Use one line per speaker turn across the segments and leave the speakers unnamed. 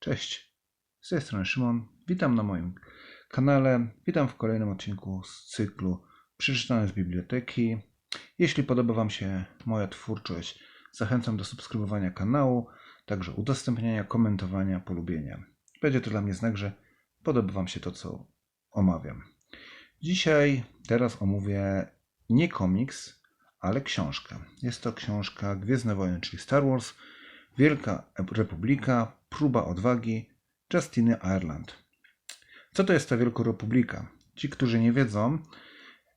Cześć, z tej strony Szymon. Witam na moim kanale. Witam w kolejnym odcinku z cyklu Przeczytane z biblioteki. Jeśli podoba Wam się moja twórczość, zachęcam do subskrybowania kanału, także udostępniania, komentowania, polubienia. Będzie to dla mnie znak, że podoba Wam się to, co omawiam. Dzisiaj, teraz omówię nie komiks, ale książkę. Jest to książka Gwiezdne Wojny, czyli Star Wars, Wielka Republika, Próba Odwagi Justiny Ireland. Co to jest ta Wielka Republika? Ci, którzy nie wiedzą,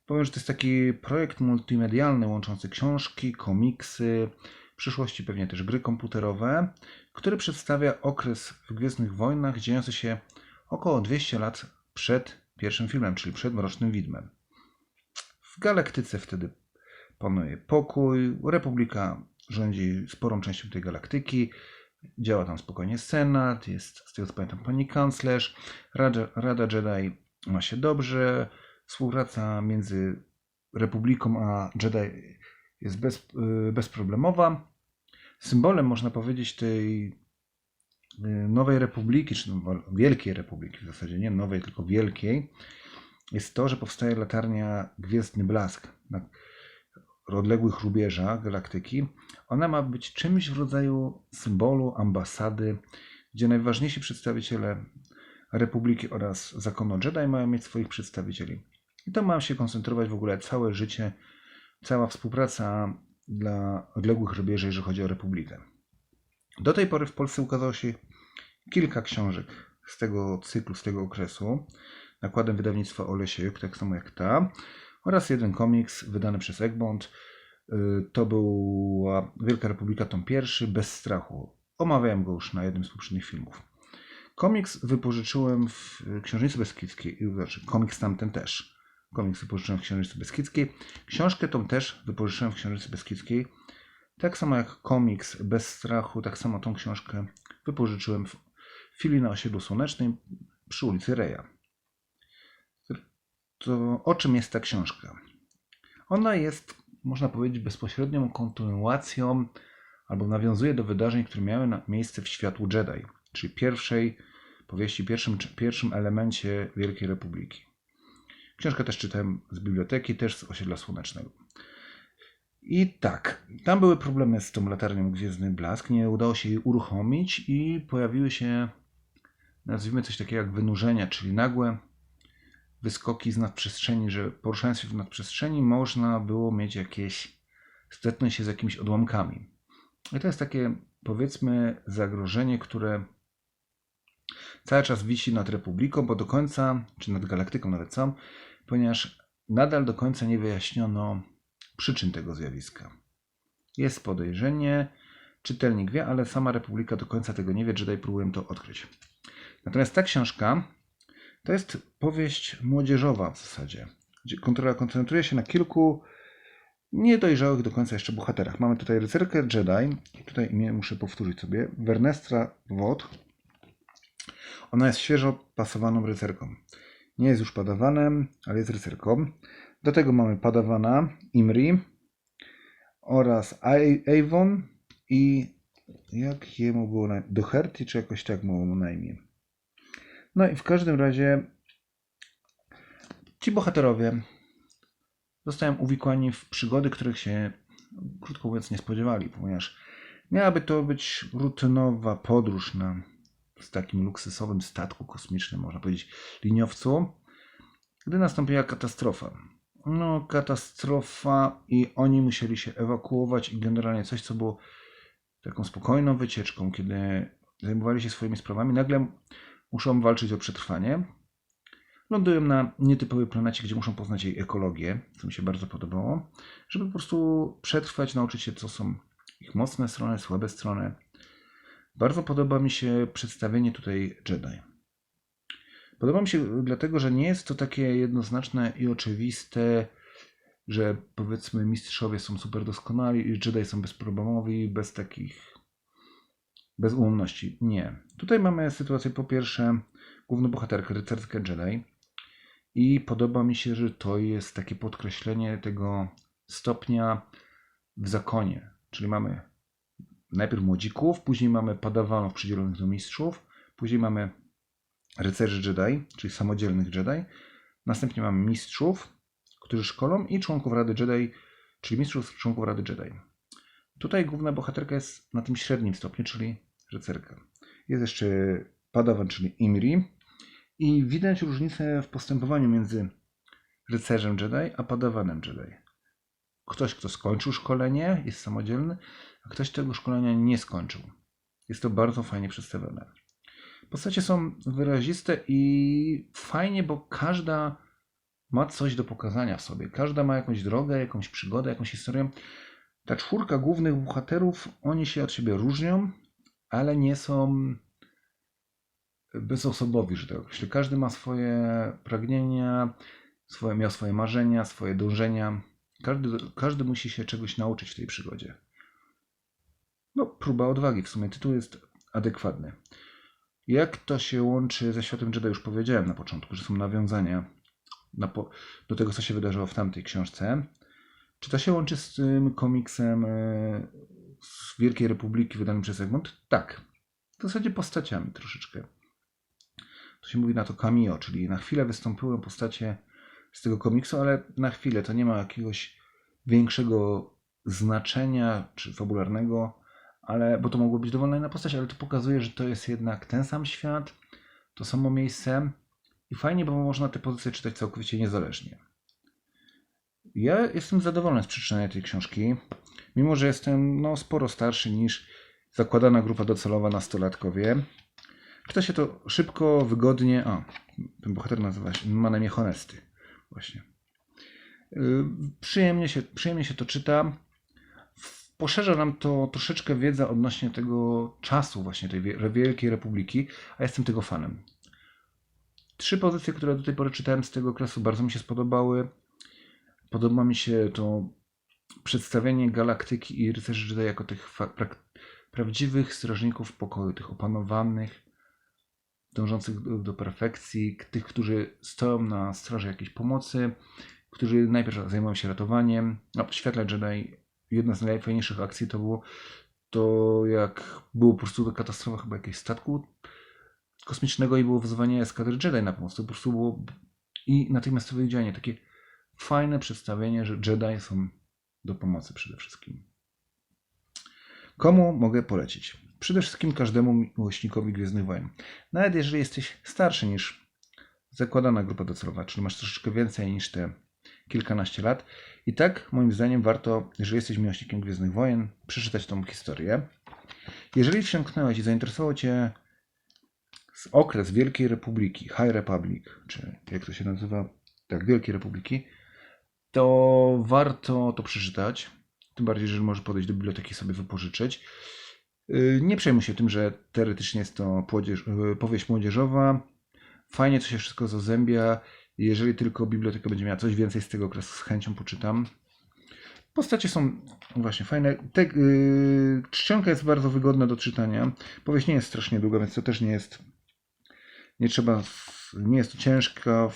powiem, że to jest taki projekt multimedialny łączący książki, komiksy, w przyszłości pewnie też gry komputerowe, który przedstawia okres w Gwiezdnych Wojnach dziejący się około 200 lat przed pierwszym filmem, czyli przed Mrocznym Widmem. W galaktyce wtedy panuje pokój, Republika rządzi sporą częścią tej galaktyki, działa tam spokojnie Senat, jest, z tego co pamiętam, pani kanclerz, Rada, Rada Jedi ma się dobrze, współpraca między Republiką a Jedi jest bez, y, bezproblemowa. Symbolem, można powiedzieć, tej y, nowej republiki, czy no, wielkiej republiki w zasadzie, nie nowej, tylko wielkiej, jest to, że powstaje latarnia Gwiezdny Blask odległych rubieżach galaktyki. Ona ma być czymś w rodzaju symbolu, ambasady, gdzie najważniejsi przedstawiciele Republiki oraz zakonu Jedi mają mieć swoich przedstawicieli. I to ma się koncentrować w ogóle całe życie, cała współpraca dla odległych rubieży, jeżeli chodzi o Republikę. Do tej pory w Polsce ukazało się kilka książek z tego cyklu, z tego okresu, nakładem wydawnictwa Olesiejek, tak samo jak ta, oraz jeden komiks wydany przez Egmont. Y, to była Wielka Republika, tom pierwszy, Bez strachu. Omawiałem go już na jednym z poprzednich filmów. Komiks wypożyczyłem w Książnicy Beskidzkiej, znaczy komiks tamten też. Komiks wypożyczyłem w Książnicy Beskidzkiej. Książkę tą też wypożyczyłem w Książnicy Beskidzkiej. Tak samo jak komiks Bez strachu, tak samo tą książkę wypożyczyłem w Filii na osiedlu słonecznym przy ulicy Reja. To o czym jest ta książka? Ona jest, można powiedzieć, bezpośrednią kontynuacją albo nawiązuje do wydarzeń, które miały miejsce w światłu Jedi, czyli pierwszej powieści, pierwszym, pierwszym elemencie Wielkiej Republiki. Książkę też czytałem z biblioteki, też z osiedla słonecznego. I tak, tam były problemy z tą latarnią Gwiezdny Blask, nie udało się jej uruchomić i pojawiły się, nazwijmy coś takiego jak wynurzenia, czyli nagłe wyskoki z nadprzestrzeni, że poruszając się w nadprzestrzeni można było mieć jakieś, zetknąć się z jakimiś odłamkami. I to jest takie, powiedzmy, zagrożenie, które cały czas wisi nad Republiką, bo do końca, czy nad galaktyką nawet sam, ponieważ nadal do końca nie wyjaśniono przyczyn tego zjawiska. Jest podejrzenie, czytelnik wie, ale sama Republika do końca tego nie wie, Jedi próbują to odkryć. Natomiast ta książka to jest powieść młodzieżowa w zasadzie, która koncentruje się na kilku niedojrzałych do końca jeszcze bohaterach. Mamy tutaj rycerkę Jedi, tutaj imię muszę powtórzyć sobie, Wernestra Wod. Ona jest świeżo pasowaną rycerką. Nie jest już padawanem, ale jest rycerką. Do tego mamy padawana Imri oraz Avon i jak jemu było na... Doherty, czy jakoś tak mu na imię. No i w każdym razie ci bohaterowie zostają uwikłani w przygody, których się, krótko mówiąc, nie spodziewali, ponieważ miałaby to być rutynowa podróż na z takim luksusowym statku kosmicznym, można powiedzieć, liniowcu, gdy nastąpiła katastrofa. No, katastrofa i oni musieli się ewakuować i generalnie coś, co było taką spokojną wycieczką, kiedy zajmowali się swoimi sprawami, nagle muszą walczyć o przetrwanie. Lądują na nietypowej planecie, gdzie muszą poznać jej ekologię, co mi się bardzo podobało, żeby po prostu przetrwać, nauczyć się, co są ich mocne strony, słabe strony. Bardzo podoba mi się przedstawienie tutaj Jedi. Podoba mi się dlatego, że nie jest to takie jednoznaczne i oczywiste, że powiedzmy mistrzowie są super doskonali i Jedi są bezproblemowi, bez takich bez ułomności. Nie. Tutaj mamy sytuację po pierwsze główną bohaterkę, rycerkę Jedi i podoba mi się, że to jest takie podkreślenie tego stopnia w zakonie. Czyli mamy najpierw młodzików, później mamy padawanów przydzielonych do mistrzów, Później mamy rycerzy Jedi, czyli samodzielnych Jedi. Następnie mamy mistrzów, którzy szkolą i członków Rady Jedi, czyli mistrzów członków Rady Jedi. Tutaj główna bohaterka jest na tym średnim stopniu, czyli rycerka. Jest jeszcze Padawan, czyli Imri. I widać różnicę w postępowaniu między rycerzem Jedi a Padawanem Jedi. Ktoś, kto skończył szkolenie, jest samodzielny, a ktoś tego szkolenia nie skończył. Jest to bardzo fajnie przedstawione. Postacie są wyraziste i fajnie, bo każda ma coś do pokazania w sobie. Każda ma jakąś drogę, jakąś przygodę, jakąś historię. Ta czwórka głównych bohaterów, oni się od siebie różnią, ale nie są bezosobowi, że tak określę. Każdy ma swoje pragnienia, swoje, miał swoje marzenia, swoje dążenia. Każdy, każdy musi się czegoś nauczyć w tej przygodzie. No, próba odwagi, w sumie tytuł jest adekwatny. Jak to się łączy ze światem Jedi, już powiedziałem na początku, że są nawiązania do tego, co się wydarzyło w tamtej książce. Czy to się łączy z tym komiksem e, z Wielkiej Republiki wydanym przez Egmont? Tak. W zasadzie postaciami troszeczkę. To się mówi na to cameo, czyli na chwilę wystąpiły postacie z tego komiksu, ale na chwilę to nie ma jakiegoś większego znaczenia czy fabularnego, ale bo to mogło być dowolna inna postać, ale to pokazuje, że to jest jednak ten sam świat, to samo miejsce i fajnie, bo można te pozycje czytać całkowicie niezależnie. Ja jestem zadowolony z przeczytania tej książki, mimo że jestem no, sporo starszy niż zakładana grupa docelowa nastolatkowie. Czyta się to szybko, wygodnie. A, ten bohater nazywa się, ma na imię Honesty. Właśnie. Yy, Przyjemnie się, przyjemnie się to czyta. Poszerza nam to troszeczkę wiedza odnośnie tego czasu właśnie tej wie- Wielkiej Republiki, a jestem tego fanem. Trzy pozycje, które do tej pory czytałem z tego okresu, bardzo mi się spodobały. Podoba mi się to przedstawienie galaktyki i rycerzy Jedi jako tych prawdziwych strażników pokoju, tych opanowanych, dążących do, do perfekcji, tych, którzy stoją na straży jakiejś pomocy, którzy najpierw zajmują się ratowaniem. No, w świetle Jedi jedna z najfajniejszych akcji to było to, jak było po prostu katastrofa chyba jakiegoś statku kosmicznego i było wezwanie eskadry Jedi na pomoc. To po prostu było i natychmiastowe działanie, takie fajne przedstawienie, że Jedi są do pomocy przede wszystkim. Komu mogę polecić? Przede wszystkim każdemu miłośnikowi Gwiezdnych Wojen. Nawet jeżeli jesteś starszy niż zakładana grupa docelowa, czyli masz troszeczkę więcej niż te kilkanaście lat. I tak, moim zdaniem, warto, jeżeli jesteś miłośnikiem Gwiezdnych Wojen, przeczytać tą historię. Jeżeli wsiąknąłeś i zainteresował Cię okres Wielkiej Republiki, High Republic, czy jak to się nazywa, tak, Wielkiej Republiki, to warto to przeczytać. Tym bardziej, że może podejść do biblioteki sobie wypożyczyć. Yy, Nie przejmuj się tym, że teoretycznie jest to yy, powieść młodzieżowa. Fajnie to się wszystko zazębia. Jeżeli tylko biblioteka będzie miała coś więcej z tego okresu, z chęcią poczytam. Postacie są właśnie fajne. Te, yy, czcionka jest bardzo wygodna do czytania. Powieść nie jest strasznie długa, więc to też nie jest. Nie trzeba. Nie jest to ciężka.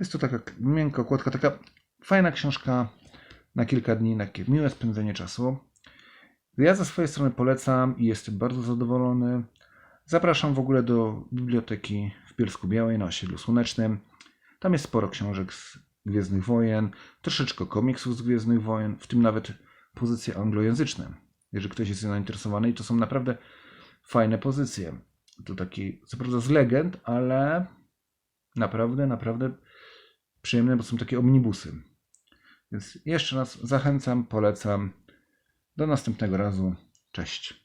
Jest to taka miękka okładka, taka fajna książka na kilka dni, na miłe spędzenie czasu. Ja ze swojej strony polecam i jestem bardzo zadowolony. Zapraszam w ogóle do biblioteki w Bielsku Białej na osiedlu Słonecznym. Tam jest sporo książek z Gwiezdnych Wojen, troszeczkę komiksów z Gwiezdnych Wojen, w tym nawet pozycje anglojęzyczne, jeżeli ktoś jest zainteresowany. To są naprawdę fajne pozycje. To taki, co prawda z legend, ale naprawdę, naprawdę przyjemne, bo są takie omnibusy. Więc jeszcze raz zachęcam, polecam. Do następnego razu. Cześć.